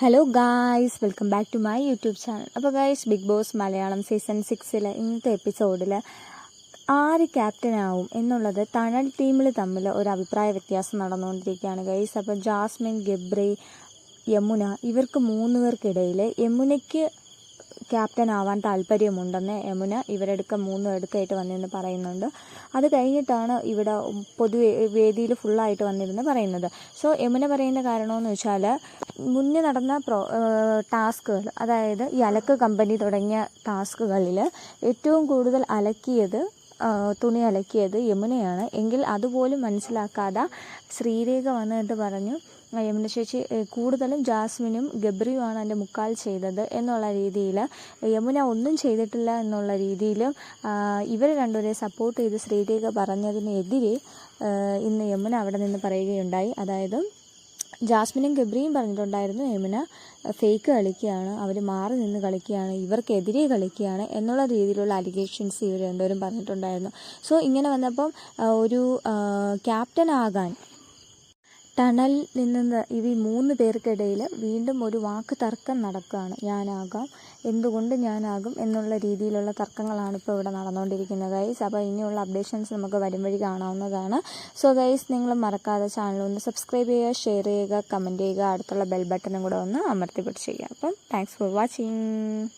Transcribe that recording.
Hello guys welcome back to my YouTube channel അപ്പോൾ guys Bigg Boss Malayalam season സിക്സിലെ ഇന്നത്തെ എപ്പിസോഡിൽ ആര് captain ആവും എന്നുള്ളത് തണൽ ടീമിൽ തമ്മിൽ ഒരു അഭിപ്രായ വ്യത്യാസം നടന്നുകൊണ്ടിരിക്കുകയാണ് ഗൈസ് അപ്പോൾ ജാസ്മിൻ ഗബ്രി യമുന ഇവർക്ക് മൂന്ന് പേർക്കിടയിൽ യമുനയ്ക്ക് ക്യാപ്റ്റൻ ആവാൻ താല്പര്യമുണ്ടെന്ന് യമുന ഇവരെടുക്ക മൂന്നും എടുക്കായിട്ട് വന്നിരുന്ന് പറയുന്നുണ്ട്. അത് കഴിഞ്ഞിട്ടാണ് ഇവിടെ പൊതുവെ വേദിയിൽ ഫുള്ളായിട്ട് വന്നിരുന്ന് പറയുന്നത്. സോ യമുന പറയുന്ന കാരണമെന്ന് വെച്ചാൽ മുന്നേ നടന്ന പ്രോ ടാസ്കുകൾ അതായത് ഈ അലക്ക് കമ്പനി തുടങ്ങിയ ടാസ്കുകളിൽ ഏറ്റവും കൂടുതൽ അലക്കിയത് തുണി അലക്കിയത് യമുനയാണ്. എങ്കിൽ അതുപോലും മനസ്സിലാക്കാതെ ശ്രീരേഖ വന്നിട്ട് പറഞ്ഞു യമുന ചേച്ചി കൂടുതലും ജാസ്മിനും ഗബ്രിയുമാണ് എന്റെ മുക്കാൽ ചെയ്തത് എന്നുള്ള രീതിയിൽ യമുന ഒന്നും ചെയ്തിട്ടില്ല എന്നുള്ള രീതിയിലും ഇവർ രണ്ടുപേരെ സപ്പോർട്ട് ചെയ്ത് ശ്രീരേഖ പറഞ്ഞതിനെതിരെ ഇന്ന് യമുന അവിടെ നിന്ന് പറയുകയുണ്ടായി. അതായത് ജാസ്മിനും ഗബ്രിയും പറഞ്ഞിട്ടുണ്ടായിരുന്നു യമുന ഫേക്ക് കളിക്കുകയാണ് അവർ മാറി നിന്ന് കളിക്കുകയാണ് ഇവർക്കെതിരെ കളിക്കുകയാണ് എന്നുള്ള രീതിയിലുള്ള അലിഗേഷൻസ് ഇവർ രണ്ടുപേരും പറഞ്ഞിട്ടുണ്ടായിരുന്നു. സോ ഇങ്ങനെ വന്നപ്പം ഒരു ക്യാപ്റ്റൻ ആകാൻ ടണലിൽ നിന്ന് ഈ മൂന്ന് പേർക്കിടയിൽ വീണ്ടും ഒരു വാക്ക് തർക്കം നടക്കുകയാണ് ഞാനാകാം. എന്തുകൊണ്ട് ഞാനാകും എന്നുള്ള രീതിയിലുള്ള തർക്കങ്ങളാണ് ഇപ്പോൾ ഇവിടെ നടന്നുകൊണ്ടിരിക്കുന്നത് ഗൈസ് അപ്പോൾ ഇനിയുള്ള അപ്ഡേഷൻസ് നമുക്ക് വരും വഴി കാണാവുന്നതാണ്. സോ ഗൈസ് നിങ്ങൾ മറക്കാതെ ചാനൽ ഒന്ന് സബ്സ്ക്രൈബ് ചെയ്യുക ഷെയർ ചെയ്യുക കമന്റ് ചെയ്യുക അടുത്തുള്ള ബെൽ ബട്ടണും കൂടെ ഒന്ന് അമർത്തിപ്പിടിച്ച് ചെയ്യുക. അപ്പം താങ്ക്സ് ഫോർ വാച്ചിങ്